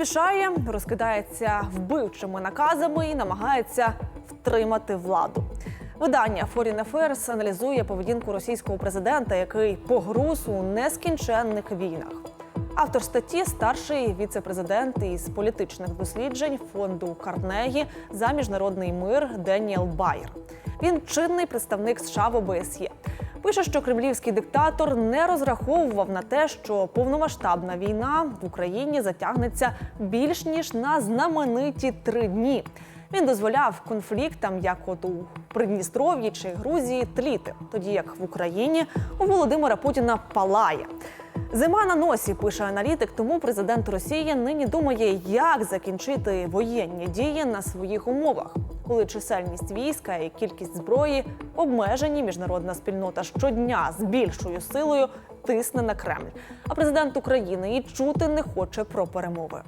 поспішає, розкидається вбивчими наказами і намагається втримати владу. Видання Foreign Affairs аналізує поведінку російського президента, який погруз у нескінченних війнах. Автор статті старший віце-президент із політичних досліджень фонду Карнегі за міжнародний мир Деніел Байер. Він чинний представник США в ОБСЄ. Пише, що кремлівський диктатор не розраховував на те, що повномасштабна війна в Україні затягнеться більш ніж на знамениті три дні. Він дозволяв конфліктам, як от у Придністров'ї чи Грузії, тліти, тоді як в Україні у Володимира Путіна палає. Зима на носі, пише аналітик. Тому президент Росії нині думає, як закінчити воєнні дії на своїх умовах, коли чисельність війська і кількість зброї обмежені. Міжнародна спільнота щодня з більшою силою тисне на Кремль. А президент України і чути не хоче про перемови.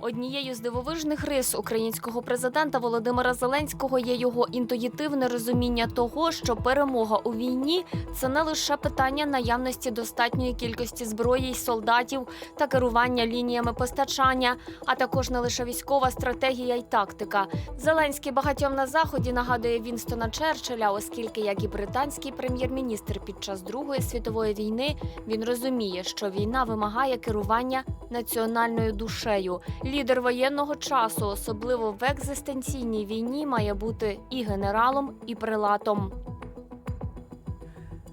Однією з дивовижних рис українського президента Володимира Зеленського є його інтуїтивне розуміння того, що перемога у війні це не лише питання наявності достатньої кількості зброї й солдатів та керування лініями постачання, а також не лише військова стратегія й тактика. Зеленський багатьом на заході нагадує Вінстона Черчилля, оскільки, як і британський прем'єр-міністр під час Другої світової війни, він розуміє, що війна вимагає керування національною душею. Лідер воєнного часу, особливо в екзистенційній війні, має бути і генералом, і прилатом.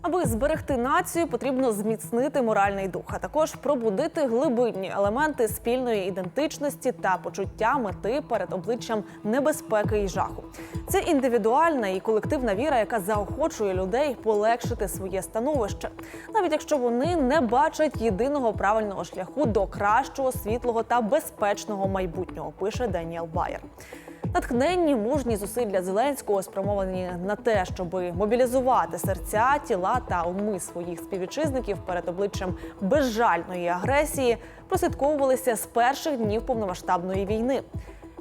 Аби зберегти націю, потрібно зміцнити моральний дух, а також пробудити глибинні елементи спільної ідентичності та почуття мети перед обличчям небезпеки і жаху. Це індивідуальна і колективна віра, яка заохочує людей полегшити своє становище, навіть якщо вони не бачать єдиного правильного шляху до кращого, світлого та безпечного майбутнього. Пише Деніел Байер. Натхненні мужні зусилля Зеленського спрямовані на те, щоб мобілізувати серця, тіла та уми своїх співвітчизників перед обличчям безжальної агресії, прослідковувалися з перших днів повномасштабної війни.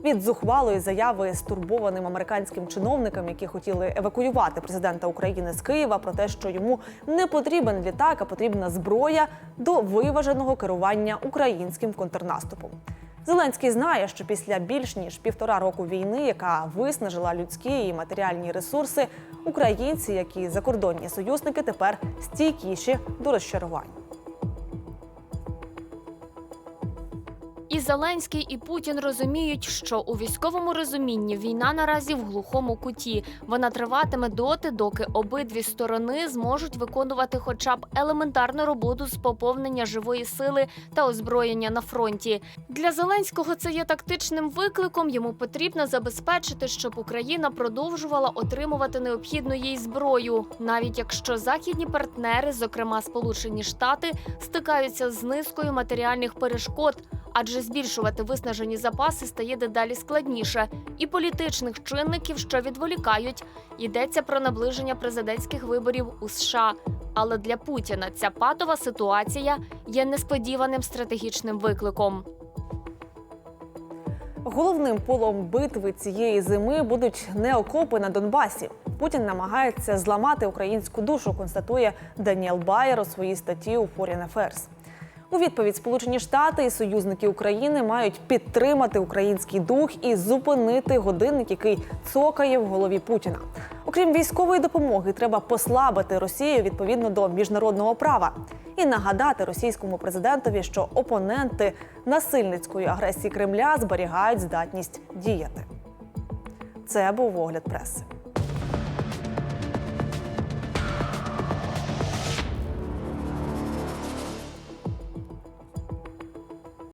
Від зухвалої заяви стурбованим американським чиновникам, які хотіли евакуювати президента України з Києва, про те, що йому не потрібен літак, а потрібна зброя до виваженого керування українським контрнаступом. Зеленський знає, що після більш ніж півтора року війни, яка виснажила людські і матеріальні ресурси, українці, як і закордонні союзники, тепер стійкіші до розчарувань. Зеленський, і Путін розуміють, що у військовому розумінні війна наразі в глухому куті. Вона триватиме доти, доки обидві сторони зможуть виконувати хоча б елементарну роботу з поповнення живої сили та озброєння на фронті. Для Зеленського це є тактичним викликом. Йому потрібно забезпечити, щоб Україна продовжувала отримувати необхідну їй зброю, навіть якщо західні партнери, зокрема Сполучені Штати, стикаються з низкою матеріальних перешкод адже збільшувати виснажені запаси стає дедалі складніше, і політичних чинників, що відволікають. Йдеться про наближення президентських виборів у США. Але для Путіна ця патова ситуація є несподіваним стратегічним викликом. Головним полом битви цієї зими будуть не окопи на Донбасі. Путін намагається зламати українську душу, констатує Даніел Байер у своїй статті у Foreign Affairs. У відповідь Сполучені Штати і союзники України мають підтримати український дух і зупинити годинник, який цокає в голові Путіна. Окрім військової допомоги, треба послабити Росію відповідно до міжнародного права і нагадати російському президентові, що опоненти насильницької агресії Кремля зберігають здатність діяти. Це був огляд преси.